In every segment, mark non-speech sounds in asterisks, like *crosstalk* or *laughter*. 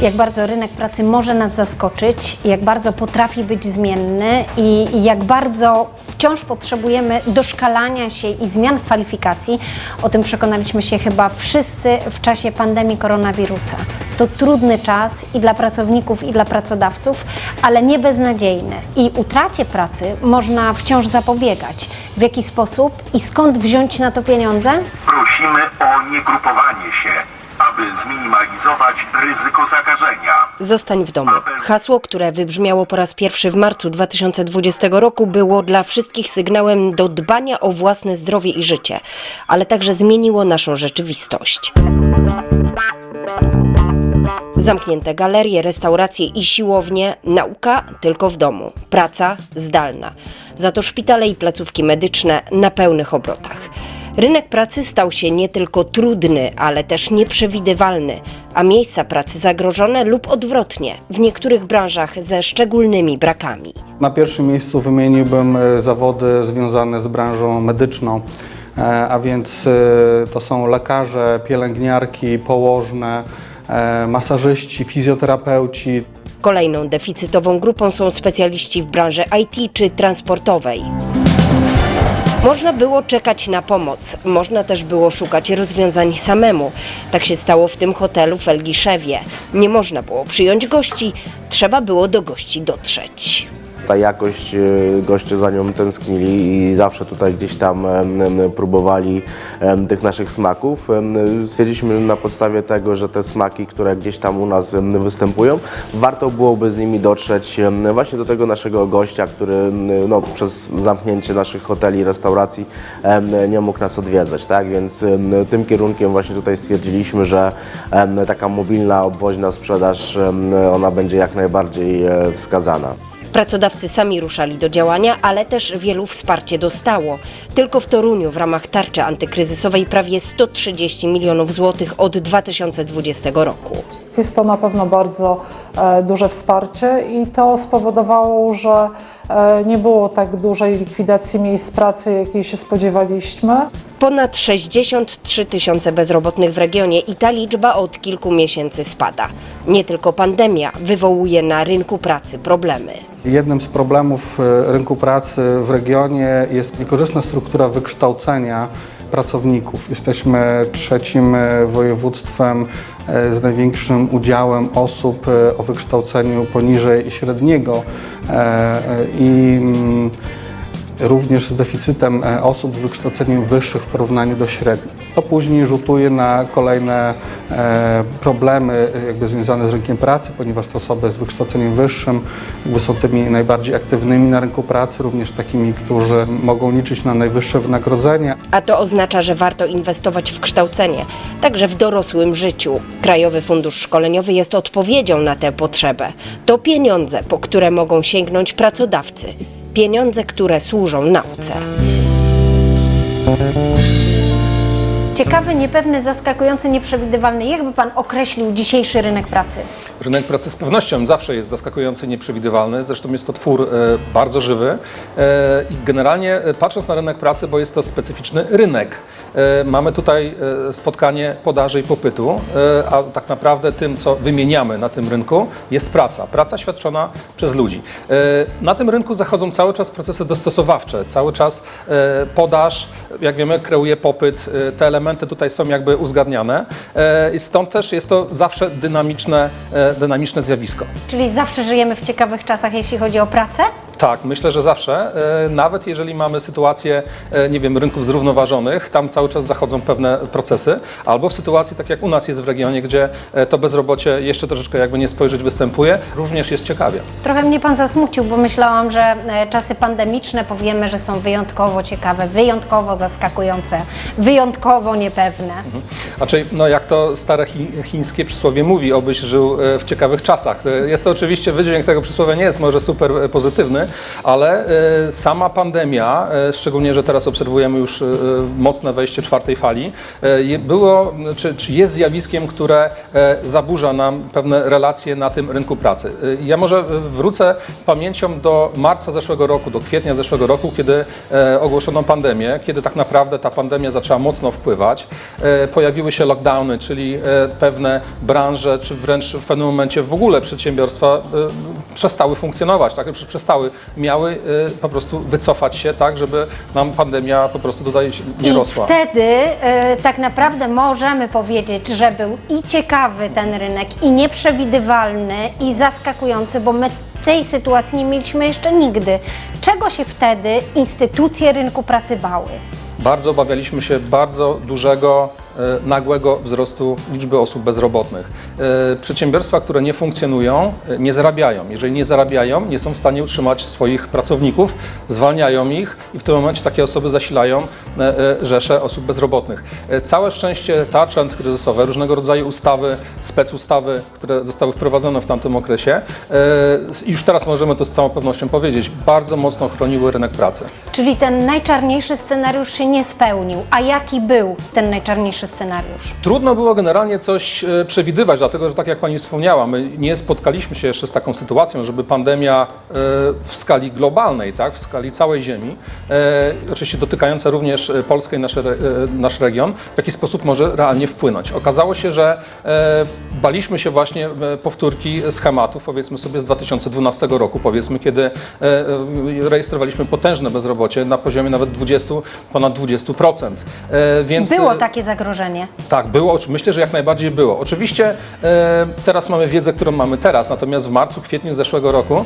jak bardzo rynek pracy może nas zaskoczyć, jak bardzo potrafi być zmienny i i jak bardzo wciąż potrzebujemy doszkalania się i zmian kwalifikacji. O tym przekonaliśmy się chyba wszyscy w czasie pandemii koronawirusa. To trudny czas i dla pracowników, i dla pracodawców, ale nie beznadziejny. I utracie pracy można wciąż zapobiegać. W jaki sposób i skąd wziąć na to pieniądze? Prosimy o niegrupowanie się, aby zminimalizować ryzyko zakażenia. Zostań w domu. Hasło, które wybrzmiało po raz pierwszy w marcu 2020 roku, było dla wszystkich sygnałem do dbania o własne zdrowie i życie, ale także zmieniło naszą rzeczywistość. Zamknięte galerie, restauracje i siłownie, nauka tylko w domu, praca zdalna. Za to szpitale i placówki medyczne na pełnych obrotach. Rynek pracy stał się nie tylko trudny, ale też nieprzewidywalny, a miejsca pracy zagrożone lub odwrotnie, w niektórych branżach ze szczególnymi brakami. Na pierwszym miejscu wymieniłbym e, zawody związane z branżą medyczną, e, a więc e, to są lekarze, pielęgniarki, położne, masażyści, fizjoterapeuci. Kolejną deficytową grupą są specjaliści w branży IT czy transportowej. Można było czekać na pomoc, można też było szukać rozwiązań samemu. Tak się stało w tym hotelu w Elgiszewie. Nie można było przyjąć gości, trzeba było do gości dotrzeć. Ta jakość, e, goście za nią tęsknili i zawsze tutaj gdzieś tam próbowali tych naszych smaków. Stwierdziliśmy na podstawie tego, że te smaki, które gdzieś tam u nas występują, warto byłoby z nimi dotrzeć właśnie do tego naszego gościa, który no, przez zamknięcie naszych hoteli, restauracji nie mógł nas odwiedzać, tak? Więc tym kierunkiem właśnie tutaj stwierdziliśmy, że taka mobilna, obwoźna sprzedaż, ona będzie jak najbardziej e, wskazana. Pracodawcy sami ruszali do działania, ale też wielu wsparcie dostało. Tylko w Toruniu w ramach tarczy antykryzysowej prawie 130 milionów złotych od 2020 roku. Jest to na pewno bardzo e, duże wsparcie i to spowodowało, że e, nie było tak dużej likwidacji miejsc pracy, jakiej się spodziewaliśmy. Ponad 63 tysiące bezrobotnych w regionie i ta liczba od kilku miesięcy spada. Nie tylko pandemia wywołuje na rynku pracy problemy. Jednym z problemów e, rynku pracy w regionie jest niekorzystna struktura wykształcenia pracowników. Jesteśmy trzecim e, województwem e, z największym udziałem osób e, o wykształceniu poniżej średniego i mm, również z deficytem osób z wykształceniem wyższych w porównaniu do średnich. To później rzutuje na kolejne e, problemy e, jakby związane z rynkiem pracy, ponieważ te osoby z wykształceniem wyższym jakby są tymi najbardziej aktywnymi na rynku pracy, również takimi, którzy mogą liczyć na najwyższe wynagrodzenie. A to oznacza, że warto inwestować w kształcenie, także w dorosłym życiu. Krajowy Fundusz Szkoleniowy jest odpowiedzią na tę potrzebę. To pieniądze, po które mogą sięgnąć pracodawcy. Pieniądze, które służą nauce. Ciekawy, niepewny, zaskakujący, nieprzewidywalny. Jakby Pan określił dzisiejszy rynek pracy? Rynek pracy z pewnością zawsze jest zaskakujący, nieprzewidywalny. Zresztą jest to twór e, bardzo żywy. E, I generalnie e, patrząc na rynek pracy, bo jest to specyficzny rynek, mamy tutaj spotkanie podaży i popytu, a tak naprawdę tym, co wymieniamy na tym rynku, jest praca. Praca świadczona przez ludzi. Na tym rynku zachodzą cały czas procesy dostosowawcze, cały czas podaż, jak wiemy, kreuje popyt. Te elementy tutaj są jakby uzgadniane i stąd też jest to zawsze dynamiczne, dynamiczne zjawisko. Czyli zawsze żyjemy w ciekawych czasach, jeśli chodzi o pracę? Tak, myślę, że zawsze. E, Nawet jeżeli mamy sytuację, e, nie wiem, rynków zrównoważonych, tam cały czas zachodzą pewne procesy, albo w sytuacji, tak jak u nas jest w regionie, gdzie e, to bezrobocie jeszcze troszeczkę jakby nie spojrzeć występuje, również jest ciekawie. Trochę mnie Pan zasmucił, bo myślałam, że czasy pandemiczne powiemy, że są wyjątkowo ciekawe, wyjątkowo zaskakujące, wyjątkowo niepewne. Znaczy, no jak to stare chi, chińskie przysłowie mówi, obyś żył w ciekawych czasach. Jest to oczywiście, wydźwięk tego przysłowia nie jest może super pozytywny, ale e, sama pandemia, e, szczególnie, że teraz obserwujemy już e, mocne wejście czwartej fali, było, czy, czy jest zjawiskiem, które zaburza nam pewne relacje na tym rynku pracy. Ja może wrócę pamięcią do marca zeszłego roku, do kwietnia zeszłego roku, kiedy ogłoszono pandemię, kiedy tak naprawdę ta pandemia zaczęła mocno wpływać. Pojawiły się lockdowny, czyli pewne branże, czy wręcz w pewnym momencie w ogóle przedsiębiorstwa przestały funkcjonować, tak? Prze- przestały, miały e, po prostu wycofać się, tak, żeby nam pandemia po prostu tutaj nie I rosła. wtedy e, tak naprawdę możemy powiedzieć, że był i ciekawy ten rynek, i nieprzewidywalny, i zaskakujący, bo my tej sytuacji nie mieliśmy jeszcze nigdy. Czego się wtedy instytucje rynku pracy bały? Bardzo obawialiśmy się bardzo dużego, nagłego wzrostu liczby osób bezrobotnych. E, Przedsiębiorstwa, które nie funkcjonują, e, nie zarabiają. Jeżeli nie zarabiają, nie są w stanie utrzymać swoich pracowników, zwalniają ich i w tym momencie takie osoby zasilają e, e, rzesze osób bezrobotnych. E, Całe szczęście tarcze antykryzysowe, różnego rodzaju ustawy, specustawy, które zostały wprowadzone w tamtym okresie, e, już teraz możemy to z całą pewnością powiedzieć, bardzo mocno chroniły rynek pracy. Czyli ten najczarniejszy scenariusz się nie spełnił. A jaki był ten najczarniejszy scenariusz? Trudno było generalnie coś e, przewidywać, dlatego że tak jak Pani wspomniała, my nie spotkaliśmy się jeszcze z taką sytuacją, żeby pandemia e, w skali globalnej, tak, w skali całej Ziemi, e, oczywiście dotykająca również Polskę i e, nasz region, w jaki sposób może realnie wpłynąć. Okazało się, że baliśmy się właśnie e, powtórki schematów, powiedzmy sobie z 2012 roku, powiedzmy, kiedy e, e, rejestrowaliśmy potężne bezrobocie na poziomie nawet 20, ponad 20%. E, więc, Było takie zagrożenie. tak, było. Myślę, że jak najbardziej było. Oczywiście teraz mamy wiedzę, którą mamy teraz, natomiast w marcu, kwietniu zeszłego roku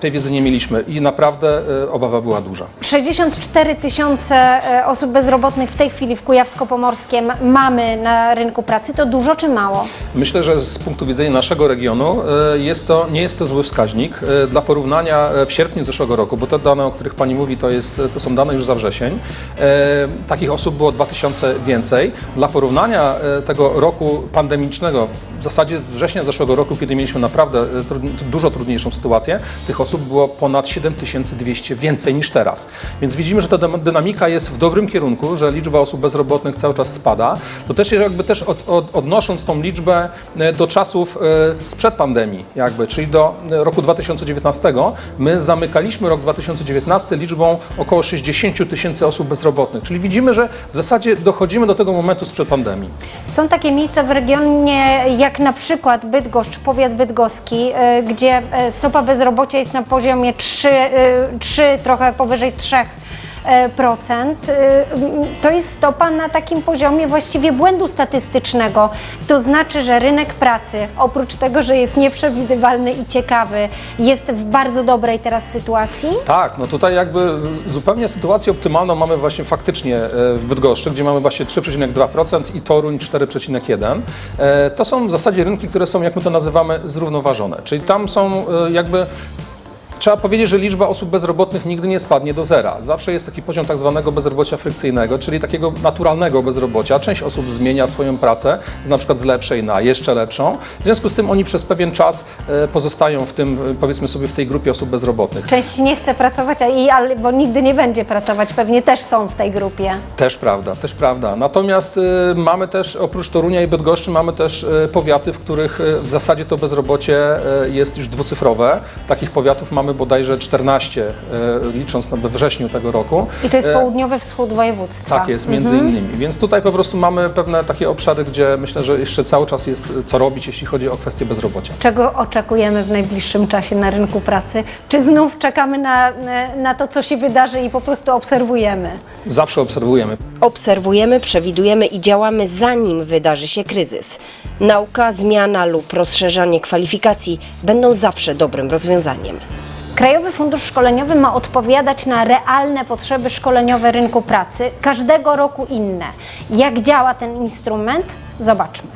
tej wiedzy nie mieliśmy i naprawdę obawa była duża. 64 tysiące osób bezrobotnych w tej chwili w Kujawsko-Pomorskiem mamy na rynku pracy. To dużo czy mało? Myślę, że z punktu widzenia naszego regionu e, jest to, nie jest to zły wskaźnik. E, Dla porównania e, w sierpniu zeszłego roku, bo te dane, o których Pani mówi, to, jest, to są dane już za wrzesień, takich osób było 2000 więcej. Dla porównania tego roku pandemicznego, w zasadzie września zeszłego roku, kiedy mieliśmy naprawdę dużo trudniejszą sytuację, tych osób było ponad 7200 więcej niż teraz. Więc widzimy, że ta dynamika jest w dobrym kierunku, że liczba osób bezrobotnych cały czas spada. To też jakby też od, od, odnosząc tą liczbę do czasów e, sprzed pandemii, jakby, czyli do e, roku 2019, my zamykaliśmy rok 2019 liczbą około 60 tysięcy osób bezrobotnych. Czyli widzimy, że w zasadzie dochodzimy do tego momentu sprzed pandemii. Są takie miejsca w regionie, jak na przykład Bydgoszcz, powiat bydgoski, e, gdzie e, stopa bezrobocia jest na poziomie 3, e, 3 trochę powyżej 3 e, m, To jest stopa na takim poziomie właściwie błędu statystycznego. To znaczy, że rynek pracy, oprócz tego, że jest nieprzewidywalny i ciekawy, jest w bardzo dobrej teraz sytuacji. Tak, no tutaj jakby zupełnie sytuację optymalną mamy właśnie faktycznie e, w Bydgoszczy, gdzie mamy właśnie 3,2% i Toruń 4,1%. E, To są w zasadzie rynki, które są, jak my to nazywamy, zrównoważone. Czyli tam są jakby Trzeba powiedzieć, że liczba osób bezrobotnych nigdy nie spadnie do zera. Zawsze jest taki poziom tak zwanego bezrobocia frykcyjnego, czyli takiego naturalnego bezrobocia. Część osób zmienia swoją pracę, na przykład z lepszej na jeszcze lepszą. W związku z tym oni przez pewien czas e, pozostają w tym, e, powiedzmy sobie, w tej grupie osób bezrobotnych. Część nie chce pracować, albo nigdy nie będzie pracować. Pewnie też są w tej grupie. Też prawda, też prawda. Natomiast y, mamy też, oprócz Torunia i Bydgoszczy, mamy też powiaty, w których w zasadzie to bezrobocie jest już dwucyfrowe. Takich powiatów mamy bodajże 14, y, licząc na we wrześniu tego roku. I to jest E, południowy wschód województwa. Tak jest, między innymi. Więc tutaj po prostu mamy pewne takie obszary, gdzie myślę, że jeszcze cały czas jest y, co robić, jeśli chodzi o kwestię bezrobocia. Czego oczekujemy w najbliższym czasie na rynku pracy? Czy znów czekamy na, na to, co się wydarzy i po prostu obserwujemy? Zawsze obserwujemy. Obserwujemy, przewidujemy i działamy zanim wydarzy się kryzys. Nauka, zmiana lub rozszerzanie kwalifikacji będą zawsze dobrym rozwiązaniem. Krajowy Fundusz Szkoleniowy ma odpowiadać na realne potrzeby szkoleniowe rynku pracy, każdego roku inne. Jak działa ten instrument? Zobaczmy.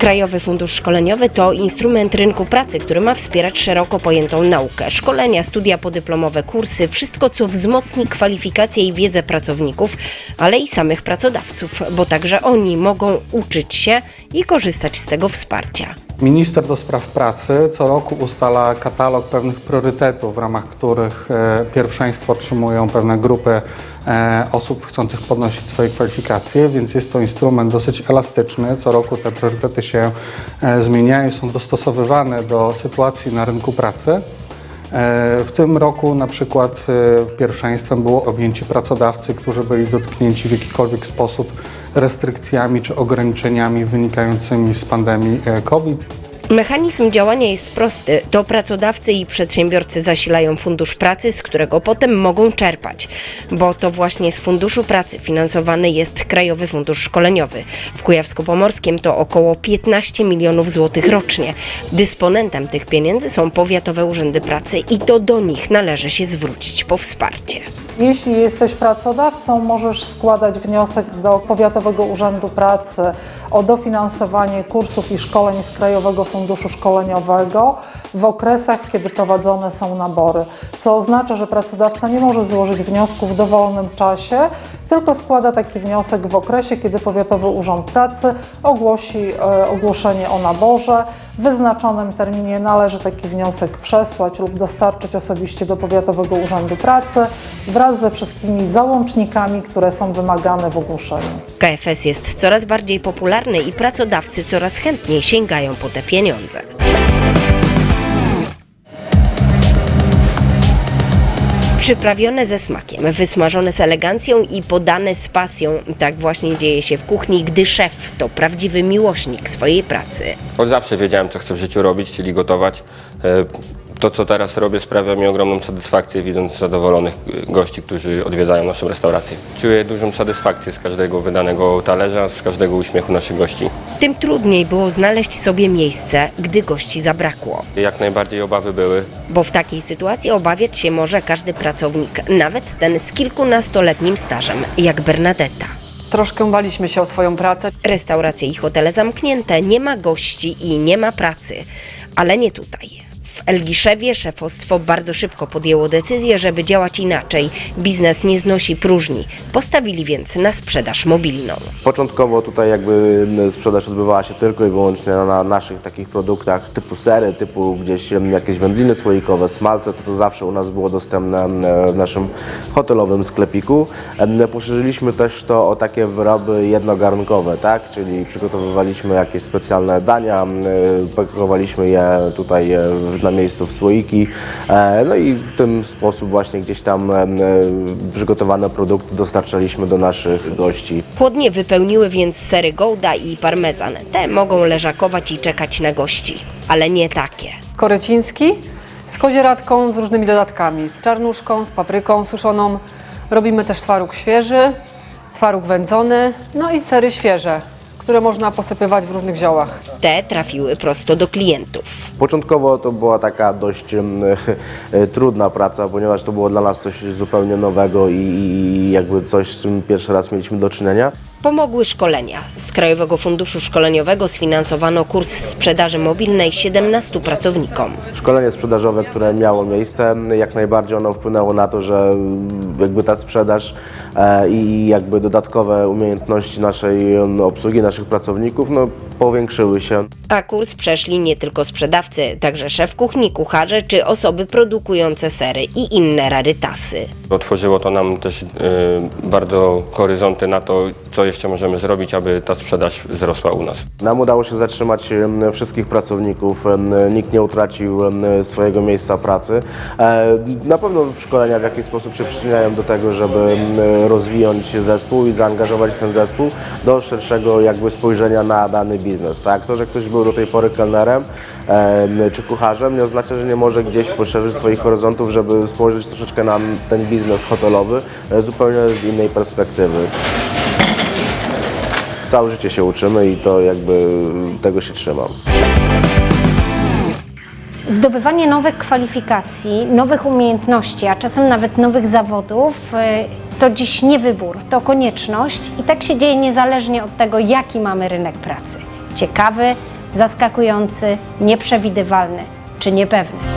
Krajowy Fundusz Szkoleniowy to instrument rynku pracy, który ma wspierać szeroko pojętą naukę. Szkolenia, studia podyplomowe, kursy, wszystko co wzmocni kwalifikacje i wiedzę pracowników, ale i samych pracodawców, bo także oni mogą uczyć się i korzystać z tego wsparcia. Minister do spraw pracy co roku ustala katalog pewnych priorytetów, w ramach których e, pierwszeństwo otrzymują pewne grupy osób chcących podnosić swoje kwalifikacje, więc jest to instrument dosyć elastyczny. Co roku te priorytety się e, zmieniają, są dostosowywane do sytuacji na rynku pracy. E, W tym roku na przykład e, pierwszeństwem było objęcie pracodawcy, którzy byli dotknięci w jakikolwiek sposób restrykcjami czy ograniczeniami wynikającymi z pandemii e, COVID. Mechanizm działania jest prosty. To pracodawcy i przedsiębiorcy zasilają fundusz pracy, z którego potem mogą czerpać, bo to właśnie z funduszu pracy finansowany jest Krajowy Fundusz Szkoleniowy. W Kujawsko-Pomorskim to około 15 milionów złotych rocznie. Dysponentem tych pieniędzy są powiatowe urzędy pracy i to do nich należy się zwrócić po wsparcie. Jeśli jesteś pracodawcą, możesz składać wniosek do Powiatowego Urzędu Pracy o dofinansowanie kursów i szkoleń z Krajowego Funduszu Szkoleniowego w okresach, kiedy prowadzone są nabory, co oznacza, że pracodawca nie może złożyć wniosku w dowolnym czasie, tylko składa taki wniosek w okresie, kiedy Powiatowy Urząd Pracy ogłosi e, ogłoszenie o naborze. W wyznaczonym terminie należy taki wniosek przesłać lub dostarczyć osobiście do Powiatowego Urzędu Pracy wraz ze wszystkimi załącznikami, które są wymagane w ogłoszeniu. KFS jest coraz bardziej popularny i pracodawcy coraz chętniej sięgają po te pieniądze. Przyprawione ze smakiem, wysmażone z elegancją i podane z pasją. Tak właśnie dzieje się w kuchni, gdy szef to prawdziwy miłośnik swojej pracy. Od zawsze wiedziałem, co chcę w życiu robić, czyli gotować. To, co teraz robię, sprawia mi ogromną satysfakcję, widząc zadowolonych gości, którzy odwiedzają naszą restaurację. Czuję dużą satysfakcję z każdego wydanego talerza, z każdego uśmiechu naszych gości. Tym trudniej było znaleźć sobie miejsce, gdy gości zabrakło. Jak najbardziej obawy były, Bo w takiej sytuacji obawiać się może każdy pracownik, nawet ten z kilkunastoletnim stażem, jak Bernadetta. Troszkę baliśmy się o swoją pracę. Restauracje i hotele zamknięte, nie ma gości i nie ma pracy. Ale nie tutaj. W Elgiszewie szefostwo bardzo szybko podjęło decyzję, żeby działać inaczej. Biznes nie znosi próżni. Postawili więc na sprzedaż mobilną. Początkowo tutaj jakby sprzedaż odbywała się tylko i wyłącznie na naszych takich produktach typu sery, typu gdzieś jakieś wędliny słoikowe, smalce, to to zawsze u nas było dostępne w naszym hotelowym sklepiku. Poszerzyliśmy też to o takie wyroby jednogarnkowe, tak? Czyli przygotowywaliśmy jakieś specjalne dania, pakowaliśmy je tutaj e, w- na miejscu w słoiki, e, no i w ten sposób właśnie gdzieś tam e, przygotowane produkty dostarczaliśmy do naszych gości. Chłodnie wypełniły więc sery Gouda i parmezan. Te mogą leżakować i czekać na gości. Ale nie takie. Koryciński z kozieradką, z różnymi dodatkami, z czarnuszką, z papryką suszoną. Robimy też twaróg świeży, twaróg wędzony, no i sery świeże, które można posypywać w różnych ziołach. Te trafiły prosto do klientów. Początkowo to była taka dość em, *laughs* trudna praca, ponieważ to było dla nas coś zupełnie nowego i, i jakby coś, z czym pierwszy raz mieliśmy do czynienia. Pomogły szkolenia. Z Krajowego Funduszu Szkoleniowego sfinansowano kurs sprzedaży mobilnej 17 pracownikom. Szkolenie sprzedażowe, które miało miejsce, jak najbardziej ono wpłynęło na to, że jakby ta sprzedaż i jakby dodatkowe umiejętności naszej obsługi, naszych pracowników, no, powiększyły się. A kurs przeszli nie tylko sprzedawcy, także szef kuchni, kucharze czy osoby produkujące sery i inne rarytasy. otworzyło to nam też e, bardzo horyzonty na to, co jeszcze możemy zrobić, aby ta sprzedaż wzrosła u nas. Nam udało się zatrzymać wszystkich pracowników, nikt nie utracił swojego miejsca pracy. E, Na pewno szkolenia w jakiś sposób się przyczyniają do tego, żeby rozwinąć zespół i zaangażować ten zespół do szerszego jakby spojrzenia na dany biznes. Tak? To, że ktoś był do tej pory kelnerem em, czy kucharzem nie oznacza, że nie może gdzieś poszerzyć swoich horyzontów, żeby spojrzeć troszeczkę na ten biznes hotelowy e, zupełnie z innej perspektywy całe życie się uczymy i to jakby tego się trzymam. Zdobywanie nowych kwalifikacji, nowych umiejętności, a czasem nawet nowych zawodów y, to dziś nie wybór, to konieczność i tak się dzieje niezależnie od tego, jaki mamy rynek pracy. ciekawy, zaskakujący, nieprzewidywalny czy niepewny.